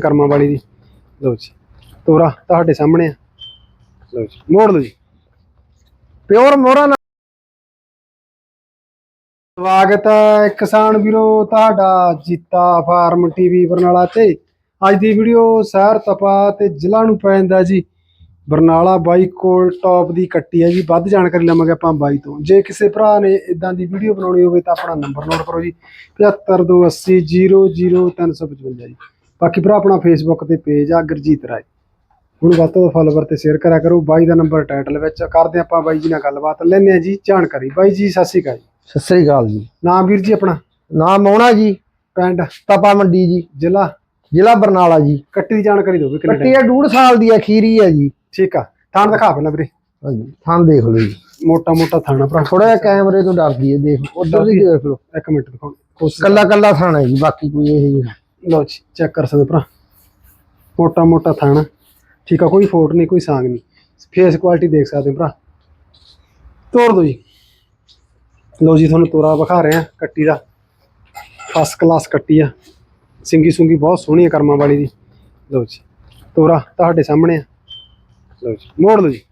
ਕਰਮਾਂ ਵਾਲੀ ਦੀ। ਲਓ ਜੀ, ਤੋਰਾ ਤੁਹਾਡੇ ਸਾਹਮਣੇ ਆ। ਲਓ ਜੀ, ਮੋੜ ਲਓ ਜੀ। ਪਿਓਰ ਮੋਹਰਾ ਸਵਾਗਤ ਹੈ ਕਿਸਾਨ ਵੀਰੋ, ਤੁਹਾਡਾ ਜੀਤਾ ਫਾਰਮ ਟੀਵੀ ਬਰਨਾਲਾ ਤੇ। ਅੱਜ ਦੀ ਵੀਡੀਓ ਸਹਿਰ ਤਪਾ ਤੇ ਜ਼ਿਲ੍ਹਾ ਨੂੰ ਪੈ ਜਾਂਦਾ ਜੀ। ਬਰਨਾਲਾ ਬਾਈ ਕੋਲ ਟੌਪ ਦੀ ਕੱਟੀ ਹੈ ਜੀ। ਵੱਧ ਜਾਣਕਾਰੀ ਲਵਾਂਗੇ ਆਪਾਂ ਬਾਈ ਤੋਂ। ਜੇ ਕਿਸੇ ਭਰਾ ਨੇ ਇਦਾਂ ਦੀ ਵੀਡੀਓ ਬਣਾਉਣੀ ਹੋਵੇ ਤਾਂ ਆਪਣਾ ਨੰਬਰ ਨੋਟ ਕਰੋ ਜੀ। 7528000355 ਜੀ। ਬਾਕੀ ਭਰਾ ਆਪਣਾ ਫੇਸਬੁੱਕ ਤੇ ਪੇਜ ਆ ਗੁਰਜੀਤ ਰਾਏ। ਹੁਣ ਵੱਧ ਤੋਂ ਫਾਲੋਵਰ ਤੇ ਸ਼ੇਅਰ ਕਰਿਆ ਕਰੋ। ਬਾਈ ਦਾ ਨੰਬਰ ਟਾਈਟਲ ਵਿੱਚ ਕਰਦੇ ਆਪਾਂ ਬਾਈ ਜੀ ਨਾਲ ਗੱਲਬਾਤ। ਲੈਣੇ ਆ ਜੀ ਜਾਣਕਾਰੀ। ਬਾਈ ਜੀ ਸਤਿ ਸ਼੍ਰੀ ਅਕਾਲ ਜੀ। ਸਤਿ ਸ੍ਰੀ ਅਕਾਲ ਜੀ। ਨਾਮ ਵੀਰ ਜੀ ਆਪਣਾ? ਨਾਮ ਮੋਣਾ ਜੀ। ਪਿੰਡ? ਤਪਾ ਮੰਡੀ ਜੀ। ਜ਼ਿਲ੍ਹਾ? ਜ਼ਿਲ੍ਹਾ ਬਰਨਾਲਾ ਜੀ। ਕੱਟੀ ਦੀ ਜਾਣਕਾਰੀ ਦਿਓ ਵੀ ਕਿੰਨੇ ਕੱਟੀ ਆ ਡੂਢ ਸਾਲ ਦੀ ਅਖੀਰੀ ਹੈ ਜੀ। time? ਠੀਕ ਆ। ਥਾਣ ਦਿਖਾ ਪਹਿਲਾਂ ਵੀਰੇ। ਹਾਂਜੀ ਥਾਂ ਦੇਖ ਲਓ ਜੀ। ਮੋਟਾ ਮੋਟਾ ਥਾਣਾ ਭਰਾ। ਥੋੜਾ ਜਿਹਾ ਕੈਮਰੇ ਤੋਂ ਡਰਦੀ ਹੈ ਦੇਖ ਉਧਰ ਦੀ ਦੇਖ ਲਓ। ਇੱਕ ਮਿੰਟ ਦਿਖਾਓ। ਕੱਲਾ ਕੱਲਾ ਥਾਣਾ ਜੀ ਬਾਕੀ ਕੋਈ ਇਹ ਜੀ ਲਓ ਜੀ ਚੈੱਕ ਕਰ ਸਕਦੇ ਭਰਾ। ਮੋਟਾ ਮੋਟਾ ਥਾਣਾ। ਠੀਕ ਆ, ਕੋਈ ਫੋਟ ਨਹੀਂ, ਕੋਈ ਸਾਂਗ ਨਹੀਂ। ਫੇਸ ਕੁਆਲਿਟੀ ਦੇਖ ਸਕਦੇ ਹੋ ਭਰਾ। ਤੋੜ ਦੋ ਜੀ। ਲਓ ਜੀ, ਤੁਹਾਨੂੰ ਤੋਰਾ ਵਿਖਾ ਰਹੇ ਆ ਕੱਟੀ ਦਾ। ਫਸਟ ਕਲਾਸ ਕੱਟੀ ਆ। ਸਿੰਗੀ ਸੁੰਗੀ ਬਹੁਤ ਸੋਹਣੀ ਆ ਕਰਮਾਂ ਵਾਲੀ ਦੀ। ਲਓ ਜੀ, ਤੋਰਾ ਤੁਹਾਡੇ ਸਾਹਮਣੇ ਆ। ਲਓ ਜੀ, ਮੋੜ ਲਓ ਜੀ।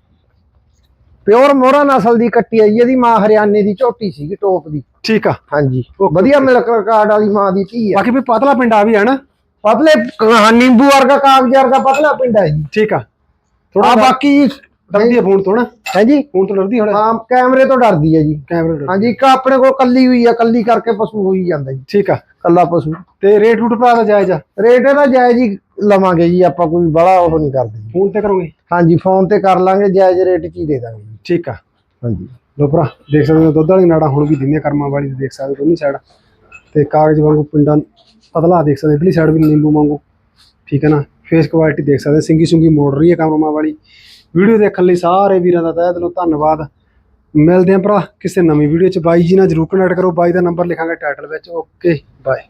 ਪਿਓਰ ਮੋਹਰਾ ਨਸਲ ਦੀ ਕੱਟੀ ਜੀ ਇਹਦੀ ਮਾਂ ਹਰਿਆਣੇ ਦੀ ਝੋਟੀ ਸੀਗੀ ਟੋਪ ਦੀ। ਠੀਕ ਆ। ਹਾਂਜੀ। Okay, ਵਧੀਆ ਮਿਲਕ ਕਾਰਡ ਵਾਲੀ ਮਾਂ ਦੀ ਧੀ ਹੈ ਬਾਕੀ ਵੀ ਪਤਲਾ ਪਿੰਡ ਆ ਵੀ ਹੈ ਨਾ? ਪਤਲੇ ਕ- ਨਿੰਬੂ ਵਰਗਾ ਕਾਗਜ਼ ਵਰਗਾ ਪਤਲਾ ਪਿੰਡ ਹੈ ਜੀ। ਠੀਕ ਆ। ਆ ਥੋੜਾ ਬਾਕੀ ਡਰਦੀ ਆ ਫੋਨ ਤੋਂ ਨਾ? ਹੈ ਜੀ ਫੋਨ ਤੋਂ ਡਰਦੀ ਹੋਣਾ? ਹਾਂ ਕੈਮਰੇ ਤੋਂ ਡਰਦੀ ਹੈ ਜੀ। ਕੈਮਰੇ ਤੋਂ ਹਾਂਜੀ ਇੱਕ ਆਪਣੇ ਕੋਲ ਕੱਲੀ ਹੋਈ ਆ ਕੱਲੀ ਕਰਕੇ ਪਸ਼ੂ ਹੋਈ ਜਾਂਦਾ ਜੀ। ਠੀਕ ਆ। ਕੱਲਾ ਪਸ਼ੂ। ਤੇ ਰੇਟ ਰੂਟ ਭਰਾ ਦਾ ਜਾਇਜ਼ ਆ? ਰੇਟ ਇਹਦਾ ਜਾਇਜ਼ ਹੀ ਲਵਾਂਗੇ ਜੀ ਆਪਾਂ ਕੋਈ ਬੜਾ ਉਹ ਨਹੀਂ ਕਰਦੇ। ਜੀ। ਫੋਨ ਤੇ ਕਰੋਗੇ? ਹਾਂਜੀ ਫੋਨ ਤੇ ਕਰ ਲਾਂਗੇ ਜਾਇਜ਼ ਰੇਟ 'ਚ ਹੀ ਦੇ ਦਾਂਗੇ ਜੀ। ਠੀਕ ਆ। ਹਾਂਜੀ। ਲੋ ਭਰਾ ਦੇਖ ਸਕਦੇ ਹੋ ਦੁੱਧ ਵਾਲੀ ਨਾੜਾ ਹੁਣ ਵੀ ਦਿੰਦੀਆਂ ਕਰਮਾਂ ਵਾਲੀ ਦੇਖ ਸਕਦੇ ਹੋ ਦੋਨੀ ਸਾਈਡ ਤੇ ਕਾਗਜ਼ ਵਾਂਗੂ ਪਿੰਡਾਂ ਪਤਲਾ ਦੇਖ ਸਕਦੇ ਇਧਰਲੀ ਸਾਈਡ ਵੀ ਨਿੰਬੂ ਵਾਂਗੂ। ਠੀਕ ਹੈ ਨਾ? ਫੇਸ ਕੁਆਲਿਟੀ ਦੇਖ ਸਕਦੇ ਸਿੰਗੀ ਸੁੰਗੀ ਮੋੜ ਰਹੀ ਹੈ ਕਰਮਾਂ ਵਾਲੀ। ਵੀਡੀਓ ਦੇਖਣ ਲਈ ਸਾਰੇ ਵੀਰਾਂ ਦਾ ਤਹਿ ਦਿਲੋਂ ਧੰਨਵਾਦ। ਮਿਲਦੇ ਆਂ ਭਰਾ ਕਿਸੇ ਨਵੀਂ ਵੀਡੀਓ ਚ। ਬਾਈ ਜੀ ਨਾਲ ਜਰੂਰ ਕਨੈਕਟ ਕਰੋ ਬਾਈ ਦਾ ਨੰਬਰ ਲਿਖਾਂਗੇ ਟਾਈਟਲ ਵਿੱਚ। Okay bye